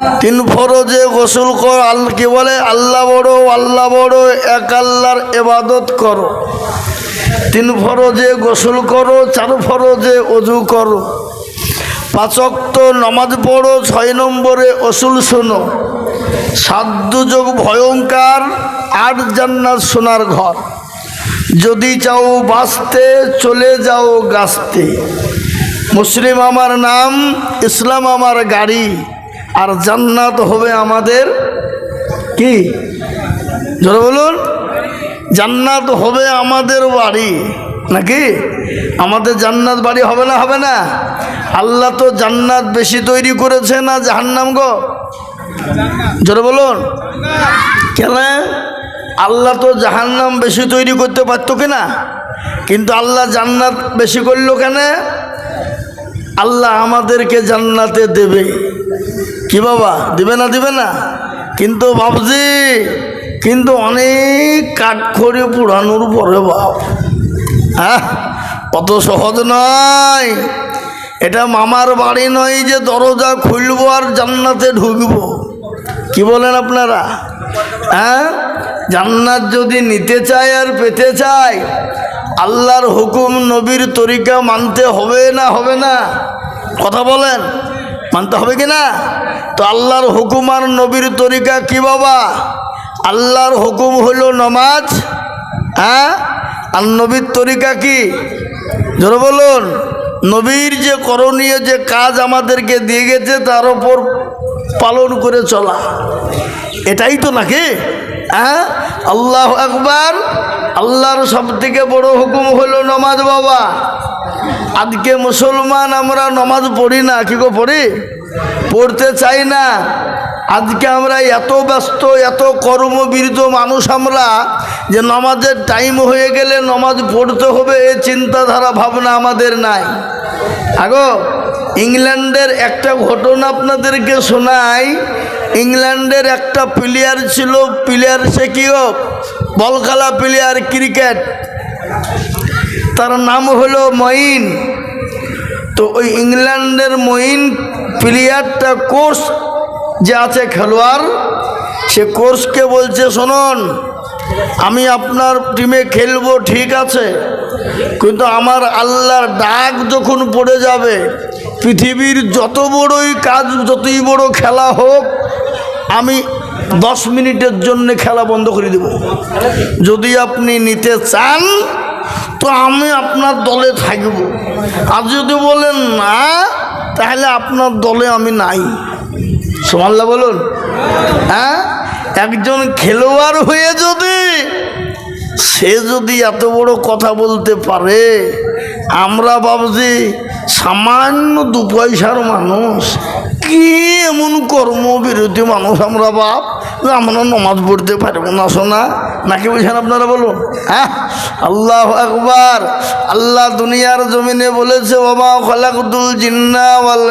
তিন ফরজে গোসল কর কি বলে? আল্লাহ বড় আল্লাহ বড়, এক আল্লাহর এবাদত করো। তিন ফরজে গোসল করো, চার ফরজে অজু করো। পাঁচক্ত নমাজ পড়ো, ছয় নম্বরে অসুল শোনো। সাধ্য যোগ ভয়ঙ্কর, আট জান্নাত সোনার ঘর। যদি চাও বাঁচতে, চলে যাও গাছতে। মুসলিম আমার নাম, ইসলাম আমার গাড়ি। আর জান্নাত হবে আমাদের কি? জোরে বলুন। জান্নাত হবে আমাদের বাড়ি, নাকি? আমাদের জান্নাত বাড়ি হবে না হবে না? আল্লাহ তো জান্নাত বেশি তৈরি করেছে না জাহান্নাম গো? জোরে বলুন। কেন? আল্লাহ তো জাহান্নাম বেশি তৈরি করতে পারতো কিনা? কিন্তু আল্লাহ জান্নাত বেশি করল কেন? আল্লাহ আমাদেরকে জান্নাতে দেবে। কি বাবা, দিবে না দিবে না? কিন্তু বাবজি, কিন্তু অনেক কাঠ করে পুরানোর পরে বাপ। হ্যাঁ? অত সহজ নয়। এটা মামার বাড়ি নয় যে দরজা খুলবো আর জান্নাতে ঢুকবো। কি বলেন আপনারা? হ্যাঁ? জান্নাত যদি নিতে চায় আর পেতে চায়, আল্লাহর হুকুম নবীর তরিকা মানতে হবে না হবে না? কথা বলেন। মানতে হবে কি না? তো আল্লাহর হুকুম আর নবীর তরিকা কি বাবা? আল্লাহর হুকুম হলো নমাজ হ্যাঁ? আর নবীর তরিকা কি? ধরো বলুন, নবীর যে করণীয় যে কাজ আমাদেরকে দিয়ে গেছে, তার ওপর পালন করে চলা। এটাই তো নাকি? হ্যাঁ? আল্লাহ একবার আল্লাহর সব থেকে বড় হুকুম হলো নমাজ বাবা। আজকে মুসলমান, আমরা নমাজ পড়ি না, কি গো পড়ি? পড়তে চাই না। আজকে আমরা এত ব্যস্ত, এত কর্মবিরত মানুষ আমরা যে নমাজের টাইম হয়ে গেলে নমাজ পড়তে হবে, এ চিন্তাধারা, ভাবনা আমাদের নাই। আগো, ইংল্যান্ডের একটা ঘটনা আপনাদেরকে শোনাই। ইংল্যান্ডের একটা প্লেয়ার ছিল প্লেয়ার সে কি হোক বল খেলা প্লেয়ার ক্রিকেট তার নাম হলো মঈন। তো ওই ইংল্যান্ডের মঈন প্লেয়ারটা কোর্স যে আছে খেলোয়াড়, সে কোর্সকে বলছে, শুনুন, আমি আপনার টিমে খেলব, ঠিক আছে। কিন্তু আমার আল্লাহর ডাক যখন পড়ে যাবে, পৃথিবীর যত বড়ই কাজ, যতই বড় খেলা হোক, আমি দশ মিনিটের জন্য খেলা বন্ধ করে দেব। যদি আপনি নিতে চান তো আমি আপনার দলে থাকব। আর যদি বলেন না, তাহলে আপনার দলে আমি নাই। সোমাল্লা বলুন। হ্যাঁ? একজন খেলোয়াড় হয়ে যদি সে যদি এত বড় কথা বলতে পারে, আমরা ভাবছি সামান্য দু পয়সার মানুষ কি এমন কর্মবিরোধী মানুষ আমরা, বাপ? আমরা নমাজ পড়তে পারব না, শোনা? নাকি বলছেন আপনারা বলুন? হ্যাঁ? আল্লাহ একবার আল্লাহ দুনিয়ার জমিনে বলেছে বাবা খলাকুল জিন্না ওয়াল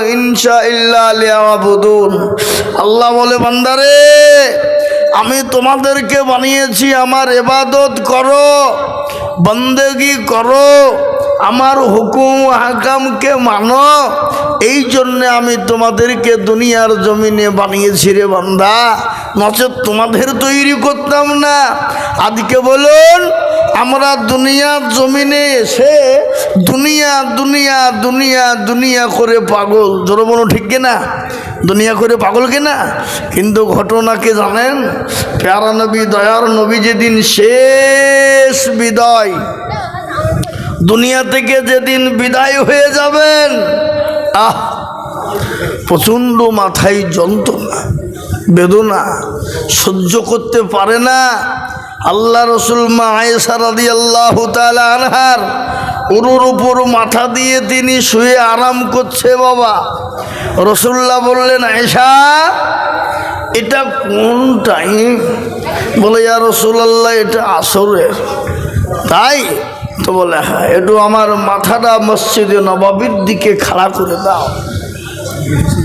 লিয়াবুদুন। আল্লাহ বলে, বান্দারে, আমি তোমাদেরকে বানিয়েছি, আমার এবাদত করো, বন্দেগি করো আমার হুকুম হাকামকে মানো। এই জন্যে আমি তোমাদেরকে দুনিয়ার জমিনে বানিয়েছি রে বান্দা। নচেত তোমাদের তৈরি করতাম না। আজকে বলুন, আমরা দুনিয়ার জমিনে এসে দুনিয়া দুনিয়া দুনিয়া দুনিয়া করে পাগল। জোর বলো ঠিক কিনা? দুনিয়া করে পাগল কিনা? কিন্তু ঘটনাকে জানেন? প্যারা নবী, দয়ার নবী যেদিন শেষ বিদায় দুনিয়া থেকে যেদিন বিদায় হয়ে যাবেন, আহ, প্রচণ্ড মাথায় যন্ত্রণা, বেদনা সহ্য করতে পারে না। আল্লাহ রসুল মা আল্লাহ আনহার উরুর উপর মাথা দিয়ে তিনি শুয়ে আরাম করছে বাবা। রসুল্লাহ বললেন, আয়েশা, এটা কোন টাইম বলে, ইয়া রসুল্লাহ এটা আসরের। তাই তো বলে হ্যাঁ একটু আমার মাথাটা মসজিদে নবাবির দিকে খাড়া করে দাও।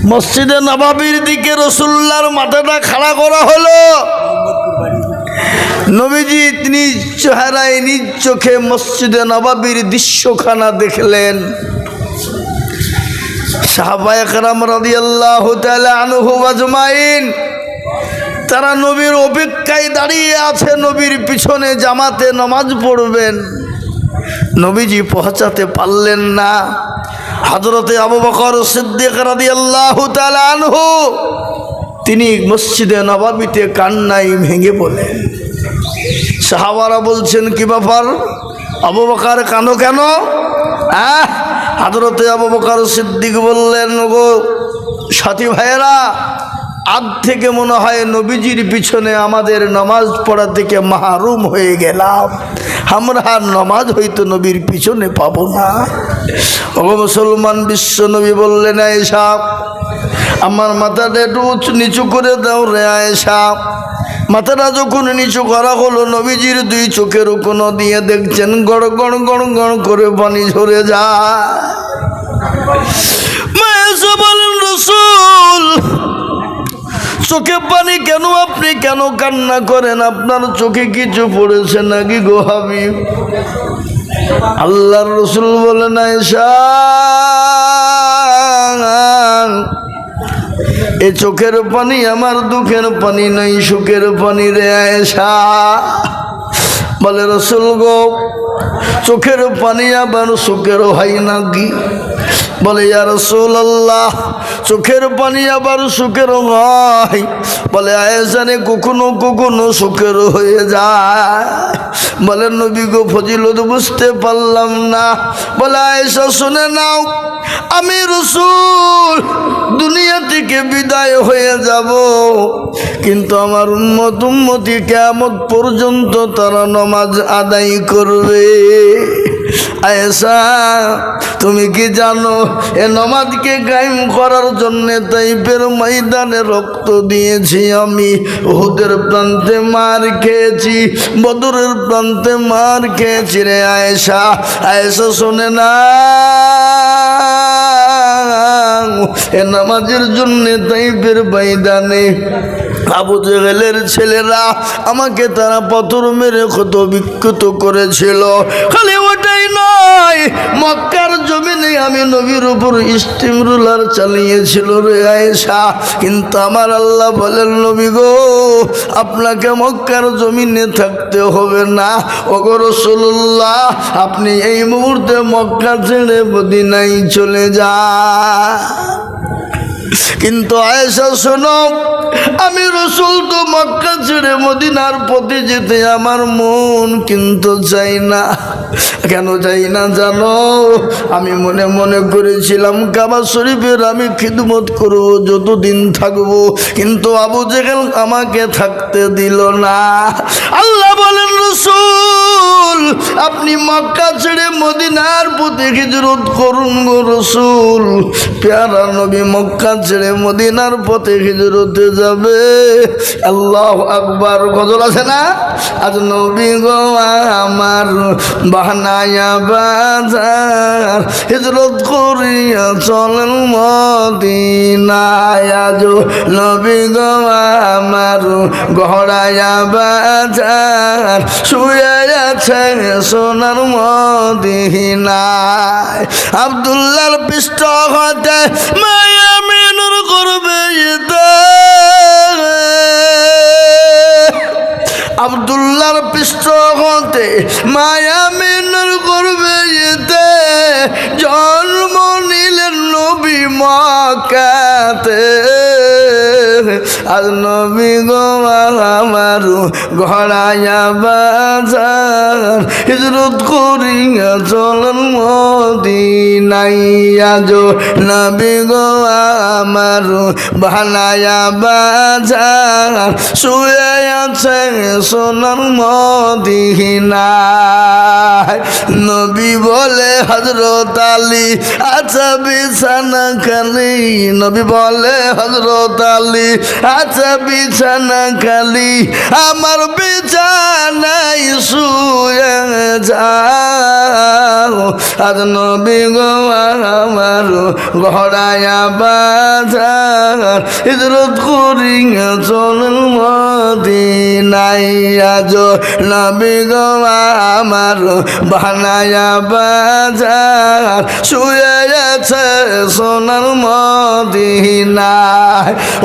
মসজিদে নবাবির দিকে রসুল্লার মাথাটা খাড়া করা হলো। নবীজি তিনি চেহারায় নিজ চোখে মসজিদে নবাবির দৃশ্যখানা দেখলেন। আজমাইন, তারা নবীর অপেক্ষায় দাঁড়িয়ে আছে, নবীর পিছনে জামাতে নামাজ পড়বেন। নবীজি পৌঁছাতে পারলেন না। হজরতে আবু বকর সিদ্দিক রাদিয়াল্লাহু তাআলা আনহু, তিনি মসজিদে নবাবিতে কান্নাই ভেঙে বলেন সাহাবারা বলছেন, কি ব্যাপার? আবু বকার কানো? কেন হাজরতে আবু বকার সিদ্দিক বললেন গো সাথী ভাইয়েরা আজ থেকে মনে হয় নবীজির পিছনে আমাদের নমাজ পড়া থেকে মাহরুম হয়ে গেলাম। আমরা আর নমাজ হয়তো নবীর পিছনে পাবো না। ও মুসলমান বিশ্ব নবী বললেন, আয়েশা, আমার মাথাটা একটু নিচু করে দাও রে আয়েশা। মাথাটা যখন নিচু করা হলো, নবীজির দুই চোখের কোনো দিয়ে দেখছেন, গড় গড় গড় গড় করে পানি ঝরে যায়। বলেন রসুল চোখে পানি কেন আপনি কেন কান্না করেন? আপনার চোখে কিছু পড়েছে নাকি গো হাবিব? আল্লাহর রসুল বলেন আয়েশা এ চোখের পানি আমার দুঃখের পানি নাই, সুখের পানি রে আয়েশা। বলে, রসুল গো, চোখের পানি আবার সুখের হয় নাকি? বলে, ইয়া রসুল্লাহ চোখের পানি আবার সুখের হয়। বলে আয়েশানে কখনো কখনো সুখের হয়ে যায়। বলে, নবী গো, ফজিলত বুঝতে পারলাম না। বলে আয়েসা শুনে নাও, আমি রসুল, দুনিয়া থেকে বিদায় হয়ে যাব। কিন্তু আমার উম্মত, উম্মতি কেমন পর্যন্ত তারা নমাজ আদায় করবে। আয়েশা, তুমি কি জানো, এ নমাজকে গায়েম করার জন্য তাইপের ময়দানে রক্ত দিয়েছি আমি। ওহুদের প্রান্তে মার খেয়েছি, বদরের প্রান্তে মার খেয়েছি রে আয়েশা। আয়েশা, শোনে না। এ নামাজের জন্য তাইপের ময়দানে আবু জেহেলের ছেলেরা আমাকে তারা পাথর মেরে ক্ষত বিক্ষত করেছিল। খালি ওটাই নয়। মক্কার জমিনে আমি নবীর উপর স্টিম রুলার চালিয়েছিল রে আয়েশা। কিন্তু আমার আল্লাহ বলেন, নবী গো, আপনাকে মক্কার জমিনে থাকতে হবে না। ওগো রসুল্লাহ আপনি এই মুহূর্তে মক্কা ছেড়ে মদিনায় চলে যা কিন্তু আয়েশা, শোনো আমি রসুল তো মক্কা ছেড়ে মদিনার পথে যেতে আমার মন কিন্তু চাই না। কেন চাই না জানো? আমি মনে মনে করেছিলাম, কাবা শরীফের আমি খিদমত করব, যতদিন থাকব। কিন্তু আবু জেগেল আমাকে থাকতে দিল না। আল্লাহ বলেন, রসুল, আপনি মক্কা ছেড়ে মদিনার পথে হিজরত করুন গো রসুল। পেয়ারা নবী মক্কা ছেড়ে মদিনার পথে হিজরতে যাবে। আল্লাহ আকবার। গজল আছে না? আজ নবী গো আমার বাহানায়া হিজরত করিয়া চলেন মদিনায়। নবী গো আমার গহরায়া বাজার। শুয়ে সোনার মদিনায়। আবদুল্লার পৃষ্ঠ হতে মায়া হতে মায়া মেনুর করবে যেতে জন্ম নিলেন নবী মাকাতে। আজ নবী গো আমার ঘরায়া বাজার, হিজরত করিয়া চলন মদিনাই আজ নবী গো আমার বানায়া বাজার, শুয়ে আছে সোনার মদিনায় নবী বলে হজরত আলী আচ্ছা বিছানা খালি নবী বলে হজরত তালি আচ্ছা বিছানা খালি আমার বিছানাই শুয়ে যাও। আজ নবী গো, আমার ঘরায়া বাজার। হিজরত করি চল মদিনাই আজ নবী গো, আমার বানায়া বাজার শুয়ে আছে সোনার মদিনা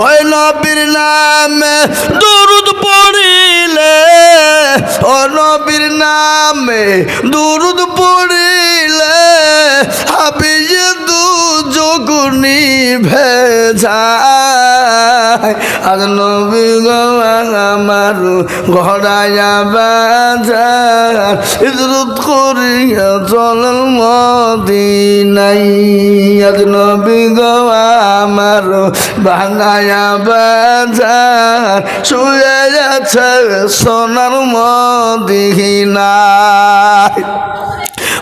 ওই নবীর নামে দরুদ পড়িলে ও নবীর নামে দুরুদ পড়িলে হাবিয়ে দু যোগুনি ভেজায় আর নবী আমার ঘরায়া বাজার ইজরত করিয়া চল মদিনাই। আজ নবী আমার ভাঙায়া বাজার, শুয়ে যাচ্ছে সোনার মদিনায়।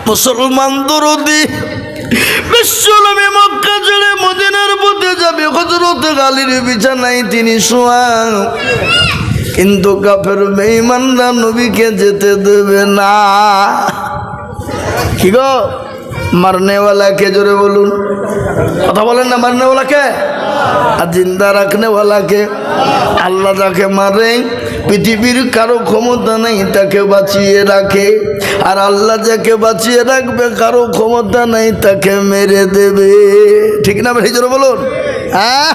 মুসলমান দরদি, বিশ্বনবী মক্কা ছেড়ে মদিনার পথে যাবে হজরত গালির বিছানায় তিনি শোয়ান। কিন্তু কাফের বেঈমানরা নবীকে যেতে দেবে না। কি গো? মারনেওয়ালাকে জোরে বলুন। কথা বলেন না মারনেওয়ালাকে? আর জিন্দা রাখনেওয়ালাকে। আল্লাহ যাকে মারে পৃথিবীর কারও ক্ষমতা নেই, তাকে বাঁচিয়ে রাখে। আর আল্লাহ যাকে বাঁচিয়ে রাখবে, কারও ক্ষমতা নেই, তাকে মেরে দেবে। ঠিক না ভাই জোরে বলুন? হ্যাঁ?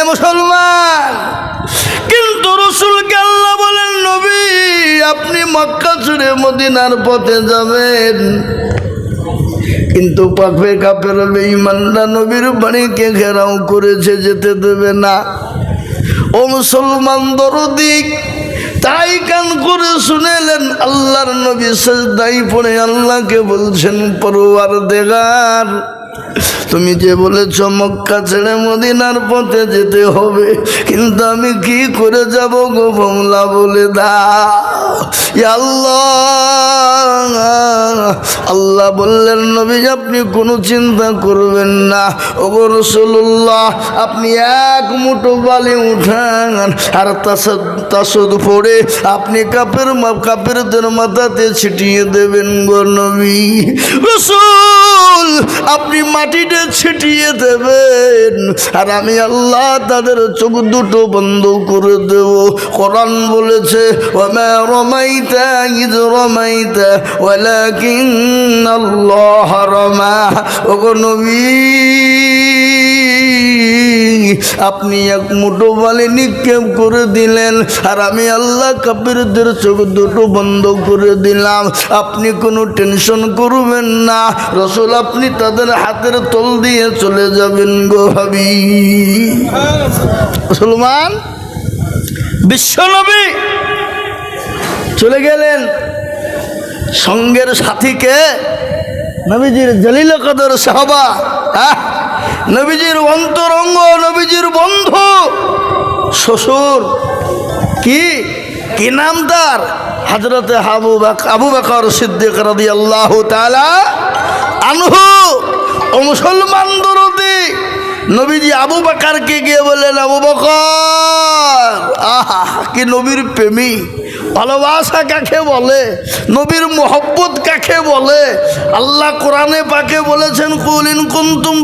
এ মুসলমান! কিন্তু রসুলকে আল্লাহ বলেন, নবী, আপনি মক্কা ছেড়ে মদিনার পথে যাবেন। কিন্তু পাখে কাপের বেঈমানরা নবীর বাড়িকে ঘেরাও করেছে, যেতে দেবে না। ও মুসলমান দরদিক তাই কান করে শুনেলেন আল্লাহর নবী সেজদাই পড়ে আল্লাহকে বলছেন পরোয়ার দেগার তুমি যে বলেছ মক্কা ছেড়ে মদিনার পথে যেতে হবে, কিন্তু আমি কি করে যাব গো বাংলা বলে দা? আল্লাহ। বললেন, নবী, আপনি কোনো চিন্তা করবেন না। ওগো রসুল্লাহ আপনি এক মুঠো বালি উঠান আর তাসদ পড়ে আপনি কাপের কাপেরদের মাথাতে ছিটিয়ে দেবেন গো নবী। রসুল, আপনি মাটিতে ছিটিয়ে দেবেন আর আমি আল্লাহ তাদের চোখ দুটো বন্ধ করে দেব। কোরআন বলেছে রমাইতা ওয়ালাকিন আল্লাহ রমা ওগো নবী, আপনি এক মুঠো বালি নিক্ষেপ করে দিলেন, আর আমি আল্লাহ কাপিরদের চোখ দুটো বন্ধ করে দিলাম। আপনি কোনো টেনশন করবেন না। রসুল, আপনি তাদের হাতের তল দিয়ে চলে যাবেন গো ভাবি মুসলমান বিশ্বনবী চলে গেলেন। সঙ্গের সাথীকে নবীজির জলিল কদর সাহবা হ্যাঁ? নবীজির অন্তরঙ্গ, নবীজির বন্ধু, শ্বশুর। কি? কি নাম তার? হজরতে বাক, আবু বাকর সিদ্দিক রাদি আল্লাহ তালা আনহু। ও মুসলমান দরদি। নবীজি আবু বাকারকে গিয়ে বললেন, আবু বকর, আহা, কি নবীর প্রেমী। ভালোবাসা কাকে বলে? নবীর মোহব্বত কাকে বলে? আল্লাহ কোরআনে পাকে বলেছেন কুলিন কুন্তুম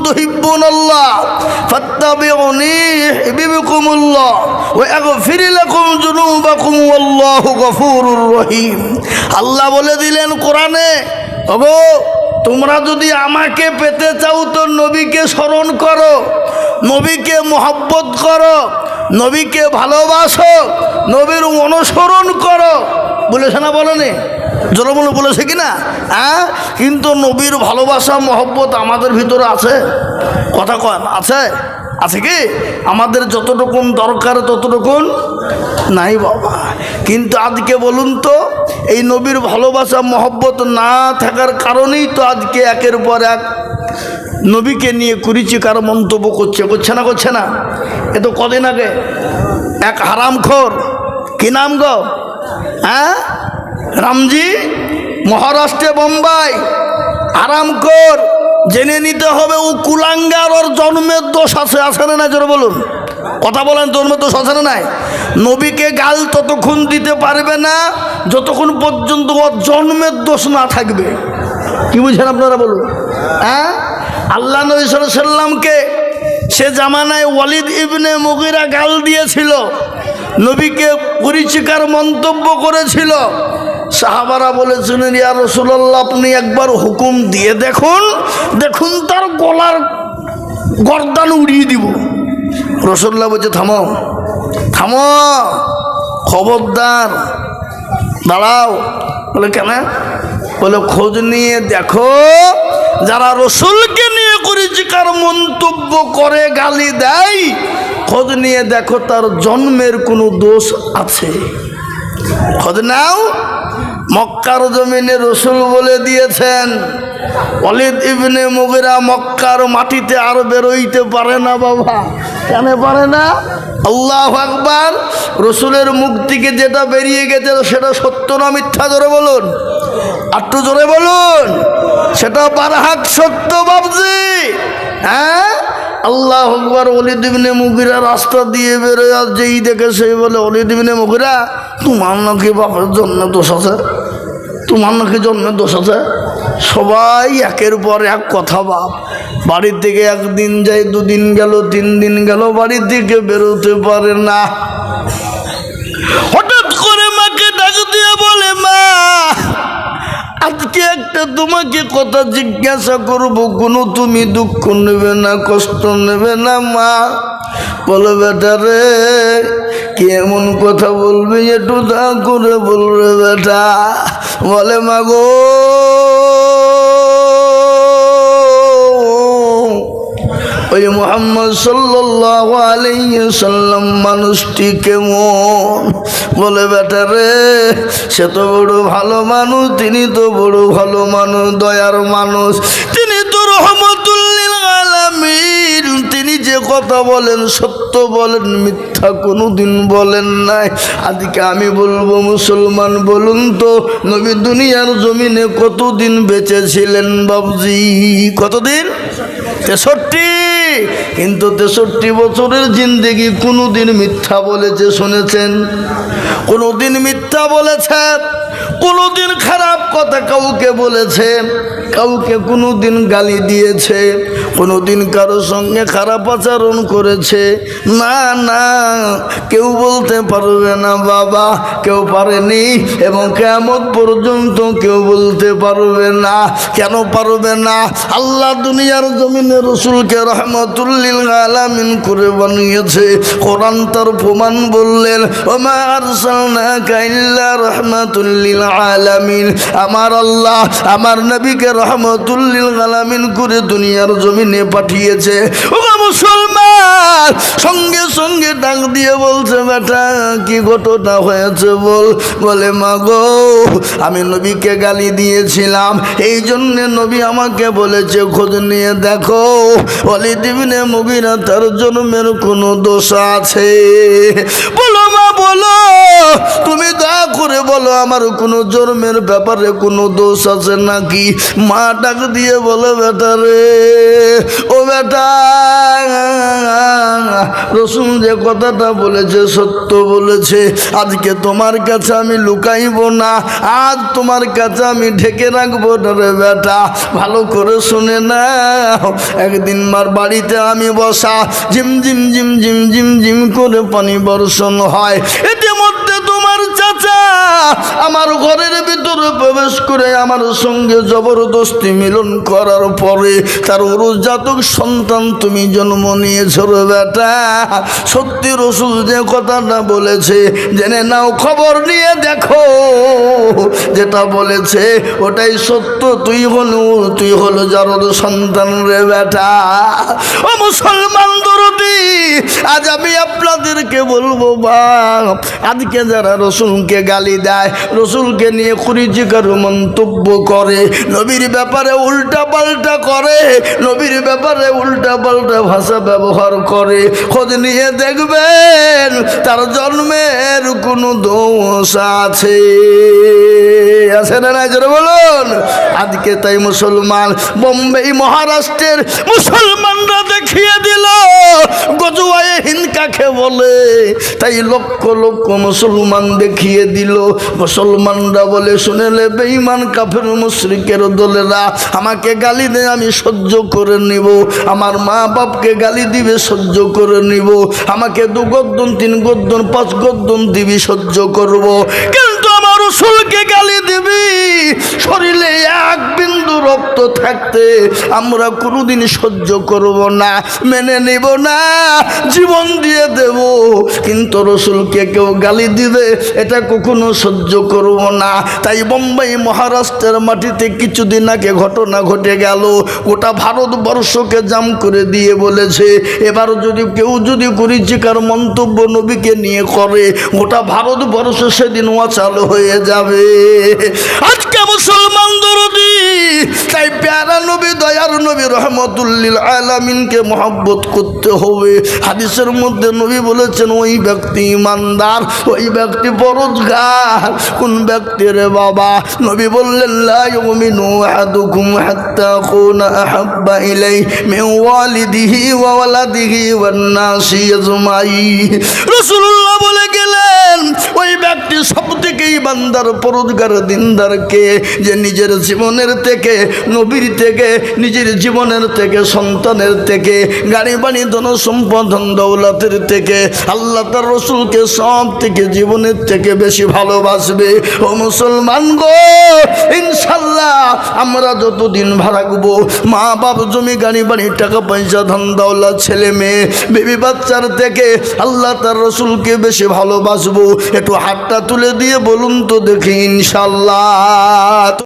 আল্লাহ ওয়া আগফির লাকুম যুনুবাকুম, ওয়াল্লাহু গফুরুর রহিম। আল্লাহ বলে দিলেন কোরআনে, ওগো, তোমরা যদি আমাকে পেতে চাও তো নবীকে স্মরণ করো, নবীকে মোহব্বত করো নবীকে ভালোবাসো, নবীর অনুসরণ করো। বলেছে না বলেনি? জলমূল বলেছে কি না হ্যাঁ? কিন্তু নবীর ভালোবাসা, মহব্বত আমাদের ভিতরে আছে। কথা কন, আছে? আছে কি? আমাদের যতটুকুন দরকার, ততটুকুন নাই বাবা। কিন্তু আজকে বলুন তো, এই নবীর ভালোবাসা, মহব্বত না থাকার কারণেই তো আজকে একের পর এক নবীকে নিয়ে কুড়িচি কারও মন্তব্য করছে করছে না করছে না? এ তো কদিন আগে এক হারামখোর, কি নাম গো? হ্যাঁ? রামজি, মহারাষ্ট্রে বোম্বাই আরামকর জেনে নিতে হবে ও কুলাঙ্গার ওর জন্মের দোষ আছে আছে না জোরে বলুন। কথা বলেন, জন্মের দোষ মতো না নাই? নবীকে গাল ততক্ষণ দিতে পারবে না, যতক্ষণ পর্যন্ত ওর জন্মের দোষ না থাকবে। কি বুঝছেন আপনারা বলুন? হ্যাঁ? আল্লাহ নবী সে জামানায় ওয়ালিদ ইবনে মুগিরা গাল দিয়েছিল, নবীকে পরিচিকার মন্তব্য করেছিল। সাহাবারা বলেছিলেন, ইয়া রসুল্লাহ আপনি একবার হুকুম দিয়ে দেখুন দেখুন তার গলার গর্দান উড়িয়ে দিব। রসুল্লাহ বলছে, থামো থামো, খবরদার, দাঁড়াও। বলে, কেন? বলে, খোঁজ নিয়ে দেখো, যারা রসুলকে নিয়ে করেছি কার মন্তব্য করে গালি দেয়, খোঁজ নিয়ে দেখো তার জন্মের কোনো দোষ আছে। খোঁজ নাও, মক্কার জমিনে রসুল বলে দিয়েছেন অলিদ ইবনে মুগেরা মক্কার মাটিতে আর বেরোইতে পারে না বাবা। কেন পারে না? আল্লাহ আকবার, রসুলের মুখ থেকে যেটা বেরিয়ে গেছে সেটা সত্য না মিথ্যা জোরে বলুন? একটু জোরে বলুন। সেটা বারহাক সত্য বাবজি হ্যাঁ? আল্লাহ আকবার অলিদ ইবনে মুগিরা রাস্তা দিয়ে বেরোয়, আর যেই দেখে সেই বলে অলিদ ইবনে মুগিরা, তোমার নাকি বাপের জন্য দোষ আছে? তোমার নাকি জন্মের দোষ আছে? সবাই একের পর এক কথা বাপ। বাড়ির থেকে একদিন যায়, দুদিন গেল, তিন দিন গেল, বাড়ির থেকে বেরোতে পারে না। একটা তোমাকে কথা জিজ্ঞাসা করব, কোনো তুমি দুঃখ নেবে না, কষ্ট নেবে না, মা? বলো বেটা রে, কি এমন কথা বলবি? একটু তা করে বলবে বেটা। বলে মাগো ওই মোহাম্মদ আলাইসাল্লাম মানুষটি কেমন? বলে, বেটা রে, সে তো বড় ভালো মানুষ, তিনি তো বড় ভালো মানুষ, দয়ার মানুষ। তিনি তো রহমতুল্লিল আলামিন। তিনি যে কথা বলেন, সত্য বলেন, মিথ্যা কোনো দিন বলেন নাই। আজকে আমি বলব, মুসলমান, বলুন তো, নবী দুনিয়ার জমিনে কতদিন বেঁচেছিলেন বাবজি? কতদিন? তেষট্টি। কিন্তু তেষট্টি বছরের জিন্দেগি কোনোদিন মিথ্যা বলেছে, শুনেছেন? কোনোদিন মিথ্যা বলেছে কোনোদিন খারাপ কথা কাউকে বলেছে কাউকে কোনো দিন গালি দিয়েছে কোনো দিন কারও সঙ্গে খারাপ আচরণ করেছে। না না, কেউ বলতে পারবে না বাবা, কেউ পারেনি এবং কেমন পর্যন্ত কেউ বলতে পারবে না। কেন পারবে না? আল্লাহ দুনিয়ার জমিনে রসুলকে রহমতুল্লিল আলামিন করে বানিয়েছে। কোরআন তার প্রমাণ বললেন আমার আল্লাহ, আমার নবীকে রহমতুল্লিল আলামিন করে দুনিয়ার জমিনে পাঠিয়েছে। মুসলমান, সঙ্গে সঙ্গে ডাক দিয়ে বলছে, বেটা, কি ঘটনা হয়েছে বল? বলে মা গো আমি নবীকে গালি দিয়েছিলাম। এই জন্যে নবী আমাকে বলেছে, খোঁজ নিয়ে দেখো। অলি দিবিনে মুগিরা তার জন্মের কোনো দোষ আছে। বলো মা বলো, আমার কোনো জন্মের ব্যাপারে কোনো দোষ আছে নাকি? মা ডাক দিয়ে বলো, বেটা রে, ও বেটা, রসুন যে কথাটা বলেছে, সত্য বলেছে। আজকে তোমার কাছে আমি লুকাইব না, আজ তোমার কাছে আমি ঢেকে রাখব রে বেটা। ভালো করে শুনে না একদিন মার বাড়িতে আমি বসা ঝিম ঝিম ঝিম ঝিম ঝিম ঝিম করে পানি বর্ষণ হয়। ইতিমধ্যে তোমার চাচা, আমার ঘরের ভিতরে প্রবেশ করে আমার সঙ্গে জবরদস্তি মিলন করার পরে তার জাতক সন্তান তুমি জন্ম নিয়েছ বেটা। সত্যি রসুল যে কথাটা বলেছে, জেনে নাও, খবর নিয়ে দেখো। যেটা বলেছে, ওটাই সত্য, তুই হলো তুই হলো যার সন্তান রে বেটা। ও মুসলমান দরদি, আজ আমি আপনাদেরকে বলব, বাপ, আজকে যারা রসুলকে গালি দেয়, রসুলকে নিয়ে কুড়িজিকার মন্তব্য করে, নবীর ব্যাপারে উল্টা পাল্টা করে, নবীর ব্যাপারে উল্টা পাল্টা ভাষা ব্যবহার করে। খোঁজ নিয়ে দেখবেন তার জন্মের কোনো দোষ আছে। আছে না না জোরে বলুন। আজকে তাই মুসলমান বোম্বে মহারাষ্ট্রের মুসলমানরা দেখিয়ে দিল গজুয়ায়ে হিন্দ কাকে বলে। তাই লক্ষ লক্ষ মুসলমান দেখিয়ে দিল। মুসলমানরা বলে, শুনেলে বেঈমান কাফের মুশ্রিকের দলেরা, আমাকে গালি দেয় আমি সহ্য করে নিব। আমার মা বাপকে গালি দিবে, সহ্য করে নিব। আমাকে দু গদ্দন তিন গদ্দন পাঁচ গদ্দন দিবি, সহ্য করব। আমার রসুলকে গালি দিবি, শরীরে এক বিন্দু রক্ত থাকতে আমরা কোনোদিন সহ্য করব না, মেনে নেব না, জীবন দিয়ে দেব। কিন্তু রসুলকে কেউ গালি দিবে, এটা কখনো সহ্য করব না। তাই বোম্বাই মহারাষ্ট্রের মাটিতে কিছুদিন আগে ঘটনা ঘটে গেল। গোটা ভারতবর্ষকে জাম করে দিয়ে বলেছে, এবার যদি কেউ যদি কুরিচিকার মন্তব্য নবীকে নিয়ে করে, গোটা ভারতবর্ষ সেদিন অচাল হয়ে যাবে। আজকে মুসলমান দরদি তাই প্যারা নবী, দয়ার নবী রহমতুল্লিল আলামিনকে মহব্বত করতে হবে। হাদিসের মধ্যে নবী বলেছেন, ওই ব্যক্তি ইমানদার, ওই ব্যক্তি বরোজগার কোন ব্যক্তি রে বাবা? নবী বললেন বলে গেলেন, ওই ব্যক্তি সব থেকে ইমানদার, পরোজগার, দিনদারকে যে নিজের জীবনের থেকে, নবীর থেকে, নিজের জীবনের থেকে, সন্তানের থেকে, গাড়ি, বাড়ি, ধন, সম্পদ দৌলতের থেকে, আল্লাহ তার রসুলকে সব থেকে জীবনের থেকে বেশি ভালোবাসবে। ও মুসলমান গো, ইনশাল্লাহ আমরা যতদিন ভাড়াকবো মা বাপ জমি, গাড়ি, বাড়ি, টাকা পয়সা, ধন, দৌলত, ছেলে, মেয়ে, বেবি, বাচ্চার থেকে আল্লাহ তার রসুলকে বেশি ভালোবাসবো। একটু হাতটা তুলে দিয়ে বলুন তো দেখি, ইনশাল্লাহ।